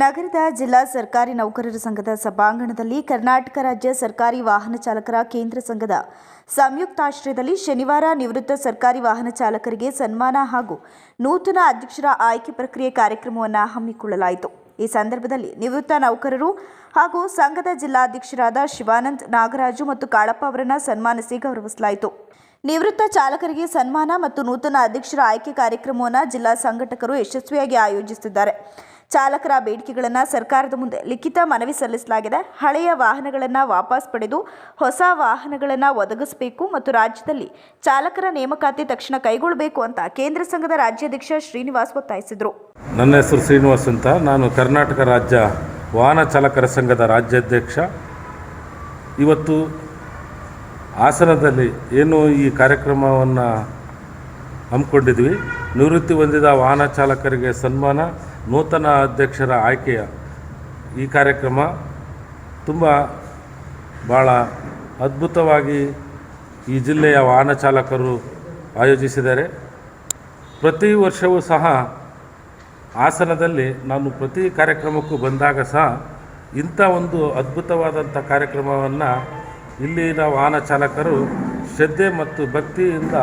ನಗರದ ಜಿಲ್ಲಾ ಸರ್ಕಾರಿ ನೌಕರರ ಸಂಘದ ಸಭಾಂಗಣದಲ್ಲಿ ಕರ್ನಾಟಕ ರಾಜ್ಯ ಸರ್ಕಾರಿ ವಾಹನ ಚಾಲಕರ ಕೇಂದ್ರ ಸಂಘದ ಸಂಯುಕ್ತಾಶ್ರಯದಲ್ಲಿ ಶನಿವಾರ ನಿವೃತ್ತ ಸರ್ಕಾರಿ ವಾಹನ ಚಾಲಕರಿಗೆ ಸನ್ಮಾನ ಹಾಗೂ ನೂತನ ಅಧ್ಯಕ್ಷರ ಆಯ್ಕೆ ಪ್ರಕ್ರಿಯೆ ಕಾರ್ಯಕ್ರಮವನ್ನು ಹಮ್ಮಿಕೊಳ್ಳಲಾಯಿತು. ಈ ಸಂದರ್ಭದಲ್ಲಿ ನಿವೃತ್ತ ನೌಕರರು ಹಾಗೂ ಸಂಘದ ಜಿಲ್ಲಾಧ್ಯಕ್ಷರಾದ ಶಿವಾನಂದ್ ನಾಗರಾಜು ಮತ್ತು ಕಾಳಪ್ಪ ಅವರನ್ನು ಸನ್ಮಾನಿಸಿ ಗೌರವಿಸಲಾಯಿತು. ನಿವೃತ್ತ ಚಾಲಕರಿಗೆ ಸನ್ಮಾನ ಮತ್ತು ನೂತನ ಅಧ್ಯಕ್ಷರ ಆಯ್ಕೆ ಕಾರ್ಯಕ್ರಮವನ್ನು ಜಿಲ್ಲಾ ಸಂಘಟಕರು ಯಶಸ್ವಿಯಾಗಿ ಆಯೋಜಿಸಿದ್ದಾರೆ ಚಾಲಕರ ಬೇಡಿಕೆಗಳನ್ನು ಸರ್ಕಾರದ ಮುಂದೆ ಲಿಖಿತ ಮನವಿ ಸಲ್ಲಿಸಲಾಗಿದೆ. ಹಳೆಯ ವಾಹನಗಳನ್ನು ವಾಪಸ್ ಪಡೆದು ಹೊಸ ವಾಹನಗಳನ್ನು ಒದಗಿಸಬೇಕು ಮತ್ತು ರಾಜ್ಯದಲ್ಲಿ ಚಾಲಕರ ನೇಮಕಾತಿ ತಕ್ಷಣ ಕೈಗೊಳ್ಳಬೇಕು ಅಂತ ಕೇಂದ್ರ ಸಂಘದ ರಾಜ್ಯಾಧ್ಯಕ್ಷ ಶ್ರೀನಿವಾಸ್ ಒತ್ತಾಯಿಸಿದರು. ನನ್ನ ಹೆಸರು ಶ್ರೀನಿವಾಸ್ ಅಂತ. ನಾನು ಕರ್ನಾಟಕ ರಾಜ್ಯ ವಾಹನ ಚಾಲಕರ ಸಂಘದ ರಾಜ್ಯಾಧ್ಯಕ್ಷ. ಇವತ್ತು ಹಾಸನದಲ್ಲಿ ಏನು ಈ ಕಾರ್ಯಕ್ರಮವನ್ನು ಹಮ್ಮಿಕೊಂಡಿದ್ವಿ. ನಿವೃತ್ತಿ ಹೊಂದಿದ ವಾಹನ ಚಾಲಕರಿಗೆ ಸನ್ಮಾನ. ನೂತನ ಅಧ್ಯಕ್ಷರ ಆಯ್ಕೆಯ ಈ ಕಾರ್ಯಕ್ರಮ ತುಂಬ ಭಾಳ ಅದ್ಭುತವಾಗಿ ಈ ಜಿಲ್ಲೆಯ ವಾಹನ ಚಾಲಕರು ಆಯೋಜಿಸಿದ್ದಾರೆ. ಪ್ರತಿ ವರ್ಷವೂ ಸಹ ಆಸನದಲ್ಲಿ ನಾನು ಪ್ರತಿ ಕಾರ್ಯಕ್ರಮಕ್ಕೂ ಬಂದಾಗ ಸಹ ಇಂಥ ಒಂದು ಅದ್ಭುತವಾದಂಥ ಕಾರ್ಯಕ್ರಮವನ್ನು ಇಲ್ಲಿನ ವಾಹನ ಚಾಲಕರು ಶ್ರದ್ಧೆ ಮತ್ತು ಭಕ್ತಿಯಿಂದ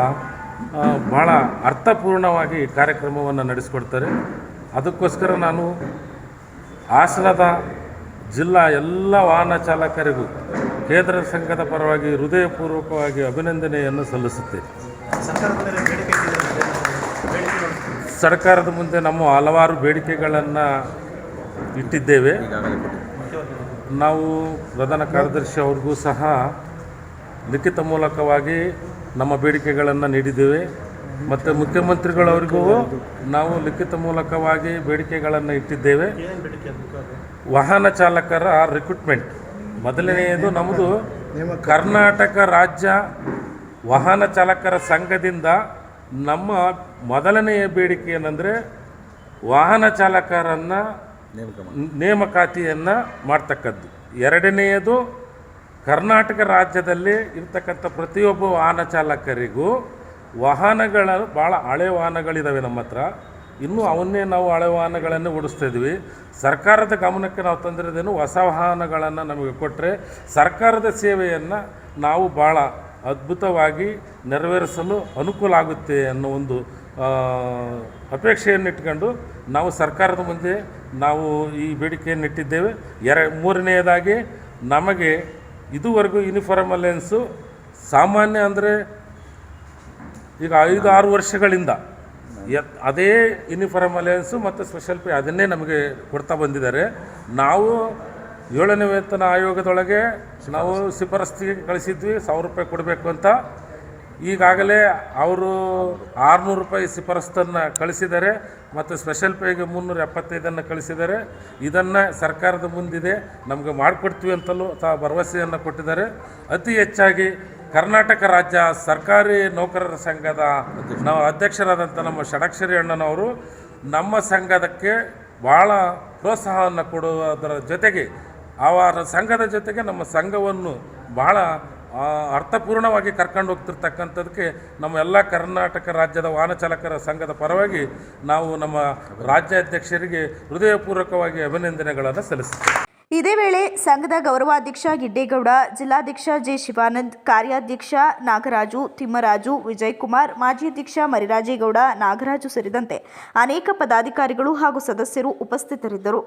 ಭಾಳ ಅರ್ಥಪೂರ್ಣವಾಗಿ ಕಾರ್ಯಕ್ರಮವನ್ನು ನಡೆಸ್ಕೊಡ್ತಾರೆ. ಅದಕ್ಕೋಸ್ಕರ ನಾನು ಹಾಸನದ ಜಿಲ್ಲಾ ಎಲ್ಲ ವಾಹನ ಚಾಲಕರಿಗೂ ಕೇಂದ್ರ ಸಂಘದ ಪರವಾಗಿ ಹೃದಯಪೂರ್ವಕವಾಗಿ ಅಭಿನಂದನೆಯನ್ನು ಸಲ್ಲಿಸುತ್ತೇನೆ. ಸರ್ಕಾರದ ಮುಂದೆ ನಮ್ಮ ಹಲವಾರು ಬೇಡಿಕೆಗಳನ್ನು ಇಟ್ಟಿದ್ದೇವೆ. ನಾವು ಪ್ರಧಾನ ಕಾರ್ಯದರ್ಶಿ ಅವ್ರಿಗೂ ಸಹ ಲಿಖಿತ ಮೂಲಕವಾಗಿ ನಮ್ಮ ಬೇಡಿಕೆಗಳನ್ನು ನೀಡಿದ್ದೇವೆ. ಮತ್ತು ಮುಖ್ಯಮಂತ್ರಿಗಳವರಿಗೂ ನಾವು ಲಿಖಿತ ಮೂಲಕವಾಗಿ ಬೇಡಿಕೆಗಳನ್ನು ಇಟ್ಟಿದ್ದೇವೆ. ವಾಹನ ಚಾಲಕರ ರಿಕ್ರೂಟ್ಮೆಂಟ್ ಮೊದಲನೆಯದು ನಮ್ಮದು ಕರ್ನಾಟಕ ರಾಜ್ಯ ವಾಹನ ಚಾಲಕರ ಸಂಘದಿಂದ ನಮ್ಮ ಮೊದಲನೆಯ ಬೇಡಿಕೆ ಏನಂದರೆ ವಾಹನ ಚಾಲಕರನ್ನು ನೇಮಕಾತಿಯನ್ನು ಮಾಡ್ತಕ್ಕದ್ದು. ಎರಡನೆಯದು ಕರ್ನಾಟಕ ರಾಜ್ಯದಲ್ಲಿ ಇರ್ತಕ್ಕಂಥ ಪ್ರತಿಯೊಬ್ಬ ವಾಹನ ಚಾಲಕರಿಗೂ ವಾಹನಗಳ ಭಾಳ ಹಳೆ ವಾಹನಗಳಿದ್ದಾವೆ ನಮ್ಮ ಹತ್ರ. ಇನ್ನೂ ಅವನ್ನೇ ನಾವು ಹಳೆ ವಾಹನಗಳನ್ನೇ ಓಡಿಸ್ತಾ ಇದ್ವಿ. ಸರ್ಕಾರದ ಗಮನಕ್ಕೆ ನಾವು ತಂದಿರೋದೇನು ಹೊಸ ವಾಹನಗಳನ್ನು ನಮಗೆ ಕೊಟ್ಟರೆ ಸರ್ಕಾರದ ಸೇವೆಯನ್ನು ನಾವು ಭಾಳ ಅದ್ಭುತವಾಗಿ ನೆರವೇರಿಸಲು ಅನುಕೂಲ ಆಗುತ್ತೆ ಅನ್ನೋ ಒಂದು ಅಪೇಕ್ಷೆಯನ್ನು ಇಟ್ಕೊಂಡು ನಾವು ಸರ್ಕಾರದ ಮುಂದೆ ನಾವು ಈ ಬೇಡಿಕೆಯನ್ನು ಇಟ್ಟಿದ್ದೇವೆ. ಎರ, ಮೂರನೆಯದಾಗಿ ನಮಗೆ ಇದುವರೆಗೂ ಯೂನಿಫಾರ್ಮ್ ಅಲೆನ್ಸು ಸಾಮಾನ್ಯ ಅಂದರೆ ಈಗ ಐದು, ಆರು ವರ್ಷಗಳಿಂದ ಅದೇ ಯೂನಿಫಾರ್ಮ್ ಅಲಯನ್ಸು ಮತ್ತು ಸ್ಪೆಷಲ್ ಪೇ ಅದನ್ನೇ ನಮಗೆ ಕೊಡ್ತಾ ಬಂದಿದ್ದಾರೆ. ನಾವು ಏಳನೇ ವೇತನ ಆಯೋಗದೊಳಗೆ ನಾವು ಶಿಫಾರಸ್ತಿಗೆ ಕಳಿಸಿದ್ವಿ, ಸಾವಿರ ರೂಪಾಯಿ ಕೊಡಬೇಕು ಅಂತ. ಈಗಾಗಲೇ ಅವರು ಆರುನೂರು ರೂಪಾಯಿ ಶಿಫಾರಸ್ತನ್ನು ಕಳಿಸಿದ್ದಾರೆ, ಮತ್ತು ಸ್ಪೆಷಲ್ ಪೇಗೆ ಮುನ್ನೂರ ಎಪ್ಪತ್ತೈದನ್ನು ಕಳಿಸಿದ್ದಾರೆ. ಇದನ್ನು ಸರ್ಕಾರದ ಮುಂದಿದೆ, ನಮಗೆ ಮಾಡಿಕೊಡ್ತೀವಿ ಅಂತಲೂ ಸಹ ಭರವಸೆಯನ್ನು ಕೊಟ್ಟಿದ್ದಾರೆ. ಅತಿ ಹೆಚ್ಚಾಗಿ ಕರ್ನಾಟಕ ರಾಜ್ಯ ಸರ್ಕಾರಿ ನೌಕರರ ಸಂಘದ ನಾವು ಅಧ್ಯಕ್ಷರಾದಂಥ ನಮ್ಮ ಷಡಕ್ಷರಿ ಅಣ್ಣನವರು ನಮ್ಮ ಸಂಘದಕ್ಕೆ ಭಾಳ ಪ್ರೋತ್ಸಾಹವನ್ನು ಕೊಡುವುದರ ಜೊತೆಗೆ ಅವರ ಸಂಘದ ಜೊತೆಗೆ ನಮ್ಮ ಸಂಘವನ್ನು ಬಹಳ ಅರ್ಥಪೂರ್ಣವಾಗಿ ಕರ್ಕೊಂಡು ಹೋಗ್ತಿರ್ತಕ್ಕಂಥದಕ್ಕೆ ನಮ್ಮ ಎಲ್ಲ ಕರ್ನಾಟಕ ರಾಜ್ಯದ ವಾಹನ ಚಾಲಕರ ಸಂಘದ ಪರವಾಗಿ ನಾವು ನಮ್ಮ ರಾಜ್ಯಾಧ್ಯಕ್ಷರಿಗೆ ಹೃದಯಪೂರ್ವಕವಾಗಿ ಅಭಿನಂದನೆಗಳನ್ನು ಸಲ್ಲಿಸುತ್ತೇವೆ. ಇದೇ ವೇಳೆ ಸಂಘದ ಗೌರವಾಧ್ಯಕ್ಷ ಗಿಡ್ಡೇಗೌಡ, ಜಿಲ್ಲಾಧ್ಯಕ್ಷ ಜೆ ಶಿವಾನಂದ್, ಕಾರ್ಯಾಧ್ಯಕ್ಷ ನಾಗರಾಜು, ತಿಮ್ಮರಾಜು, ವಿಜಯಕುಮಾರ್, ಮಾಜಿ ಅಧ್ಯಕ್ಷ ಮರಿರಾಜೇಗೌಡ, ನಾಗರಾಜು ಸೇರಿದಂತೆ ಅನೇಕ ಪದಾಧಿಕಾರಿಗಳು ಹಾಗೂ ಸದಸ್ಯರು ಉಪಸ್ಥಿತರಿದ್ದರು.